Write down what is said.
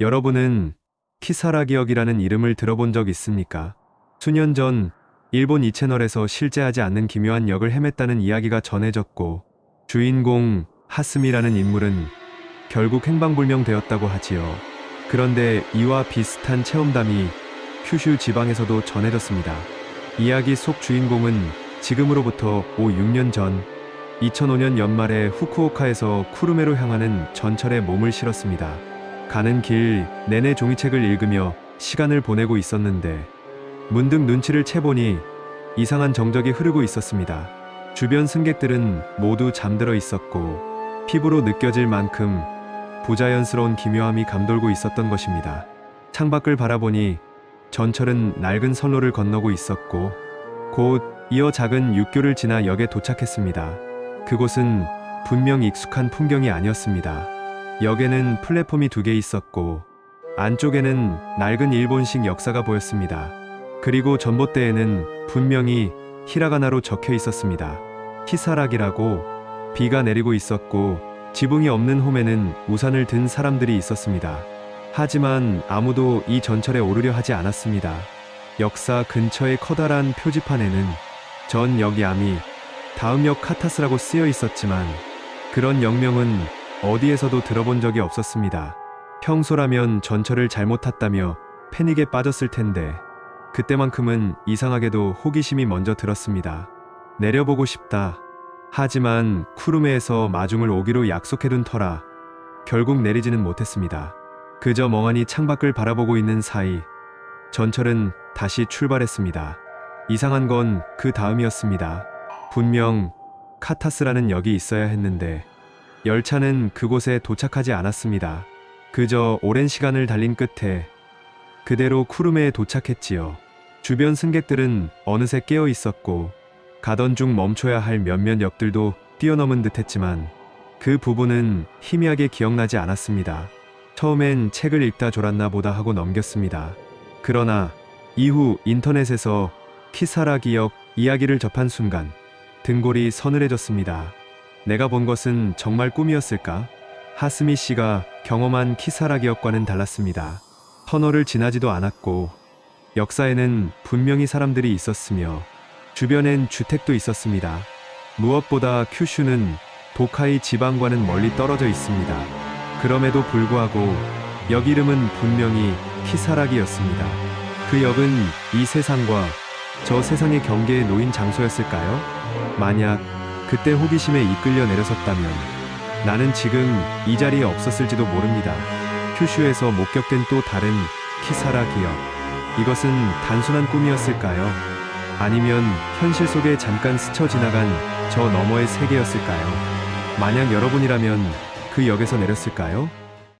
여러분은 키사라 기역이라는 이름을 들어본 적 있습니까? 수년 전 일본 이 채널에서 실제하지 않는 기묘한 역을 헤맸다는 이야기가 전해졌고 주인공 하스미라는 인물은 결국 행방불명되었다고 하지요. 그런데 이와 비슷한 체험담이 큐슈 지방에서도 전해졌습니다. 이야기 속 주인공은 지금으로부터 5, 6년 전 2005년 연말에 후쿠오카에서 쿠르메로 향하는 전철에 몸을 실었습니다. 가는 길 내내 종이책을 읽으며 시간을 보내고 있었는데 문득 눈치를 채보니 이상한 정적이 흐르고 있었습니다. 주변 승객들은 모두 잠들어 있었고 피부로 느껴질 만큼 부자연스러운 기묘함이 감돌고 있었던 것입니다. 창밖을 바라보니 전철은 낡은 선로를 건너고 있었고 곧 이어 작은 육교를 지나 역에 도착했습니다. 그곳은 분명 익숙한 풍경이 아니었습니다. 역에는 플랫폼이 두 개 있었고 안쪽에는 낡은 일본식 역사가 보였습니다. 그리고 전봇대에는 분명히 히라가나로 적혀 있었습니다. 히사락이라고 비가 내리고 있었고 지붕이 없는 홈에는 우산을 든 사람들이 있었습니다. 하지만 아무도 이 전철에 오르려 하지 않았습니다. 역사 근처의 커다란 표지판에는 전 역이암이 다음 역 카타스라고 쓰여 있었지만 그런 역명은 어디에서도 들어본 적이 없었습니다. 평소라면 전철을 잘못 탔다며 패닉에 빠졌을 텐데 그때만큼은 이상하게도 호기심이 먼저 들었습니다. 내려보고 싶다. 하지만 쿠르메에서 마중을 오기로 약속해둔 터라 결국 내리지는 못했습니다. 그저 멍하니 창밖을 바라보고 있는 사이 전철은 다시 출발했습니다. 이상한 건 그 다음이었습니다. 분명 카타스라는 역이 있어야 했는데 열차는 그곳에 도착하지 않았습니다. 그저 오랜 시간을 달린 끝에 그대로 쿠르메에 도착했지요. 주변 승객들은 어느새 깨어 있었고 가던 중 멈춰야 할 몇몇 역들도 뛰어넘은 듯 했지만 그 부분은 희미하게 기억나지 않았습니다. 처음엔 책을 읽다 졸았나 보다 하고 넘겼습니다. 그러나 이후 인터넷에서 키사라 기역 이야기를 접한 순간 등골이 서늘해졌습니다. 내가 본 것은 정말 꿈이었을까? 하스미 씨가 경험한 키사라 기역과는 달랐습니다. 터널을 지나지도 않았고 역사에는 분명히 사람들이 있었으며 주변엔 주택도 있었습니다. 무엇보다 큐슈는 도카이 지방과는 멀리 떨어져 있습니다. 그럼에도 불구하고 역 이름은 분명히 키사라기였습니다. 그 역은 이 세상과 저 세상의 경계에 놓인 장소였을까요? 만약 그때 호기심에 이끌려 내려섰다면 나는 지금 이 자리에 없었을지도 모릅니다. 큐슈에서 목격된 또 다른 키사라 기억. 이것은 단순한 꿈이었을까요? 아니면 현실 속에 잠깐 스쳐 지나간 저 너머의 세계였을까요? 만약 여러분이라면 그 역에서 내렸을까요?